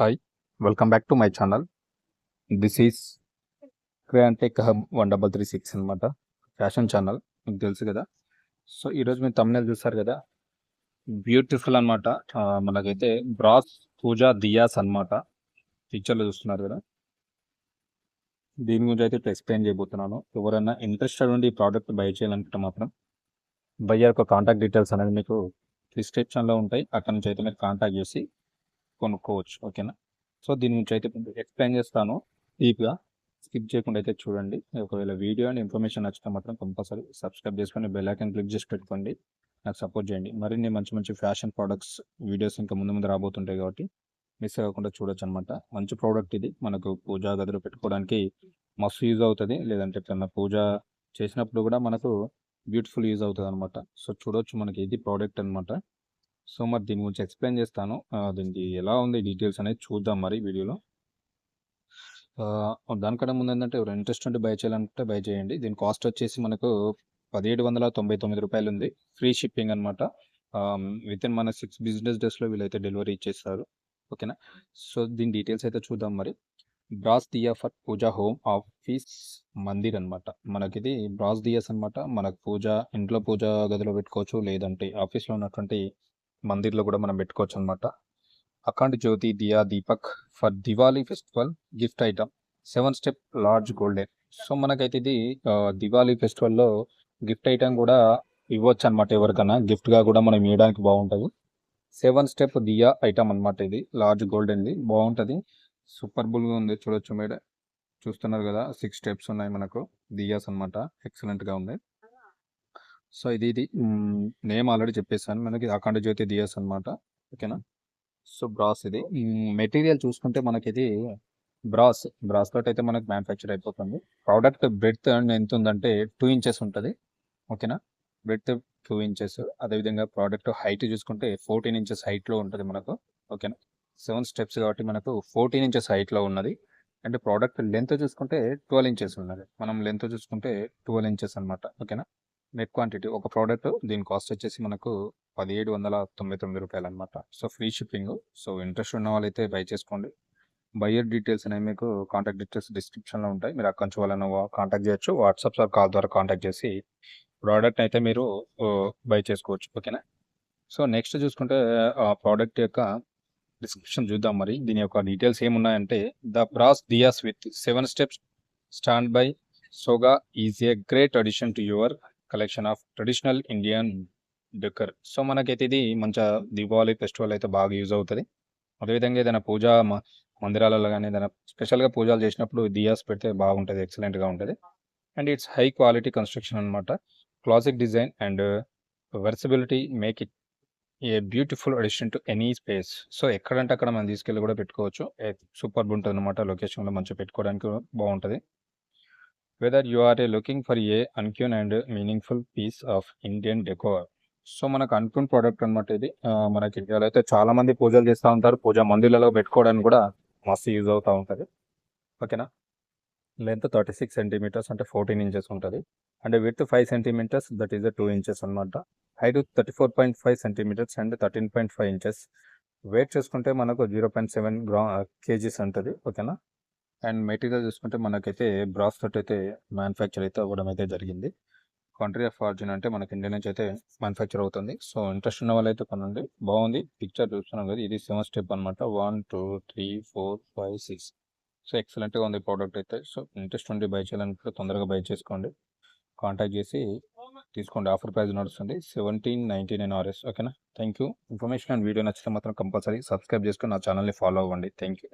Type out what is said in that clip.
Hi welcome back to my channel this is kriyantech hub one double three six అనమాట fashion channel మీకు తెలుసు కదా. So ఈరోజు మీరు తమిళ చూస్తారు కదా. బ్యూటిఫుల్ అనమాట మనకైతే బ్రాస్ పూజా దియాస్ అనమాట పిక్చర్లో చూస్తున్నారు కదా. దీని గురించి అయితే ఇప్పుడు ఎక్స్ప్లెయిన్ చేయబోతున్నాను. ఎవరైనా ఇంట్రెస్టెడ్ ఉండి ఈ ప్రోడక్ట్ బై చేయాలనుకుంటే మాత్రం బయ్యర్ యొక్క కాంటాక్ట్ డీటెయిల్స్ అనేది మీకు డిస్క్రిప్షన్లో ఉంటాయి. అక్కడ నుంచి అయితే మీరు కాంటాక్ట్ చేసి కొనుక్కోవచ్చు ఓకేనా సో దీని గురించి అయితే ఎక్స్ప్లెయిన్ చేస్తాను డీప్గా స్కిప్ చేయకుండా అయితే చూడండి. ఒకవేళ వీడియో అండ్ ఇన్ఫర్మేషన్ నచ్చితే మాత్రం కంపల్సరీ సబ్స్క్రైబ్ చేసుకొని బెల్ ఐకాన్ క్లిక్ చేసి పెట్టుకోండి. నాకు సపోర్ట్ చేయండి. మరిన్ని మంచి మంచి ఫ్యాషన్ ప్రోడక్ట్స్ వీడియోస్ ఇంకా ముందు ముందు రాబోతుంటాయి కాబట్టి మిస్ అవ్వకుండా చూడొచ్చు అనమాట మంచి ప్రోడక్ట్ ఇది. మనకు పూజా గదిలో పెట్టుకోవడానికి మస్తు యూజ్ అవుతుంది. లేదంటే ఎప్పుడన్నా పూజ చేసినప్పుడు కూడా మనకు బ్యూటిఫుల్ యూజ్ అవుతుంది అనమాట సో చూడొచ్చు మనకి ఇది ప్రోడక్ట్ అనమాట సో మరి దీని గురించి ఎక్స్ప్లెయిన్ చేస్తాను. దీనికి ఎలా ఉంది డీటెయిల్స్ అనేది చూద్దాం మరి వీడియోలో. దానికన్నా ముందు ఏంటంటే ఎవరు ఇంట్రెస్ట్ ఉంటే బై చేయాలనుకుంటే బై చేయండి. దీని కాస్ట్ వచ్చేసి మనకు పదిహేడు వందల తొంభై తొమ్మిది రూపాయలు ఉంది. ఫ్రీ షిప్పింగ్ అనమాట విత్ ఇన్ మన సిక్స్ బిజినెస్ డేస్లో వీళ్ళైతే డెలివరీ ఇచ్చేస్తారు. ఓకేనా? సో దీని డీటెయిల్స్ అయితే చూద్దాం మరి. Brass diya for puja home office mandir అనమాట మనకిది బ్రాస్ దియాస్ అనమాట మనకు పూజ ఇంట్లో పూజ గదిలో పెట్టుకోవచ్చు. లేదంటే ఆఫీస్లో ఉన్నటువంటి మందిర్లో కూడా మనం పెట్టుకోవచ్చు అనమాట Akhand Jyoti diya deepak for Diwali festival gift item. Seven step large golden. So మనకైతే ఇది దివాళీ ఫెస్టివల్లో గిఫ్ట్ ఐటమ్ కూడా ఇవ్వచ్చు అనమాట ఎవరికైనా గిఫ్ట్గా కూడా మనం ఇవ్వడానికి బాగుంటుంది సెవెన్ స్టెప్ దియా ఐటమ్ అనమాట ఇది. లార్జ్ గోల్డెన్ది. బాగుంటుంది సూపర్ బుల్గా ఉంది. చూడొచ్చు మీరు చూస్తున్నారు కదా సిక్స్ స్టెప్స్ ఉన్నాయి మనకు. దియాస్ అనమాట ఎక్సలెంట్గా ఉంది. సో ఇది ఇది నేమ్ ఆల్రెడీ చెప్పేసాను మనకి అఖండ జ్యోతి దియాస్ అనమాట ఓకేనా? సో బ్రాస్ ఇది. మెటీరియల్ చూసుకుంటే మనకి ఇది బ్రాస్. బ్రాస్ తోటి అయితే మనకి మ్యానుఫ్యాక్చర్ అయిపోతుంది. ప్రోడక్ట్ బ్రెడ్త్ ఎంత ఉందంటే టూ ఇంచెస్ ఉంటుంది. ఓకేనా? Breadth two inches. అదేవిధంగా ప్రోడక్ట్ హైట్ చూసుకుంటే ఫోర్టీన్ ఇంచెస్ హైట్లో ఉంటుంది మనకు. ఓకేనా? సెవెన్ స్టెప్స్ కాబట్టి మనకు ఫోర్టీన్ ఇంచెస్ హైట్లో ఉన్నది. అంటే ప్రోడక్ట్ లెంత్ చూసుకుంటే ట్వెల్వ్ ఇంచెస్ ఉన్నది. మనం లెంత్ చూసుకుంటే ట్వెల్వ్ ఇంచెస్ అనమాట ఓకేనా? నెట్ క్వాంటిటీ ఒక ప్రోడక్ట్ దీని కాస్ట్ వచ్చేసి మనకు పదిహేడు వందల తొంభై తొమ్మిది రూపాయలు అనమాట so free shipping. So interest ఉన్న వాళ్ళైతే బై చేసుకోండి. బయర్ డీటెయిల్స్ అనేవి మీకు కాంటాక్ట్ డీటెయిల్స్ డిస్క్రిప్షన్లో ఉంటాయి. మీరు అక్కడి నుంచి వాళ్ళని కాంటాక్ట్ చేయొచ్చు. వాట్సాప్ సార్ కాల్ ద్వారా కాంటాక్ట్ చేసి ప్రోడక్ట్ అయితే మీరు బై చేసుకోవచ్చు. ఓకేనా? సో నెక్స్ట్ చూసుకుంటే ఆ ప్రోడక్ట్ యొక్క డిస్క్రిప్షన్ చూద్దాం మరి. దీని యొక్క details ఏమున్నాయంటే the brass diyas with seven steps stand by సోగా is a great addition to your collection of traditional Indian decor. So మనకైతే ఇది మంచిగా దీపావళి ఫెస్టివల్ అయితే బాగా యూజ్ అవుతుంది. అదేవిధంగా ఏదైనా పూజా మందిరాలలో కానీ ఏదైనా స్పెషల్గా పూజలు చేసినప్పుడు దియాస్ పెడితే బాగుంటుంది ఎక్సలెంట్గా ఉంటుంది. And it's high quality construction అనమాట classic design and versatility make it a beautiful addition to any space. So ఎక్కడంటే అక్కడ మనం తీసుకెళ్ళి కూడా పెట్టుకోవచ్చు. సూపర్ ఉంటుంది అనమాట లొకేషన్లో మంచిగా పెట్టుకోవడానికి బాగుంటుంది. Whether you are a looking for a unique and meaningful piece of Indian decor so మనకు అన్క్యూన్ ప్రోడక్ట్ అనమాట ఇది. మనకి ఇండియాలో అయితే చాలా మంది పూజలు చేస్తూ ఉంటారు. పూజ మందిర్లలో పెట్టుకోవడానికి కూడా మస్తు యూజ్ అవుతూ ఉంటుంది. ఓకేనా లెంత్ థర్టీ సిక్స్ సెంటీమీటర్స్ అంటే ఫోర్టీన్ ఇంచెస్ ఉంటుంది. And with five centimetres that is two inches అనమాట height thirty four point five centimetres and thirteen point five inches weight చూసుకుంటే మనకు జీరో పాయింట్ సెవెన్ గ్రా కేజీస్ ఉంటుంది. ఓకేనా అండ్ మెటీరియల్ చూసుకుంటే మనకైతే బ్రాస్ తోటి అయితే మ్యానుఫ్యాక్చర్ అయితే అవ్వడం అయితే జరిగింది. కంట్రీ ఆఫ్ ఆరిజిన్ అంటే మనకి ఇండియా నుంచి అయితే మ్యానుఫ్యాక్చర్ అవుతుంది. సో ఇంట్రెస్ట్ ఉన్న అయితే కొనండి. బాగుంది. పిక్చర్ చూస్తున్నాం కదా ఇది సెవెన్ స్టెప్ అనమాట one two three four five six. So ఎక్సలెంట్గా ఉంది ప్రోడక్ట్ అయితే. సో ఇంట్రెస్ట్ ఉండి బై చేయాలనుకుంటే తొందరగా బై చేసుకోండి. కాంటాక్ట్ చేసి తీసుకోండి. ఆఫర్ ప్రైస్ నడుస్తుంది. Seventeen ninety nine RS. ఓకేనా? Thank you information and video నచ్చితే మాత్రం కంపల్సరీ సబ్స్క్రైబ్ చేసుకుని నా ఛానల్ని ఫాలో అవ్వండి. Thank you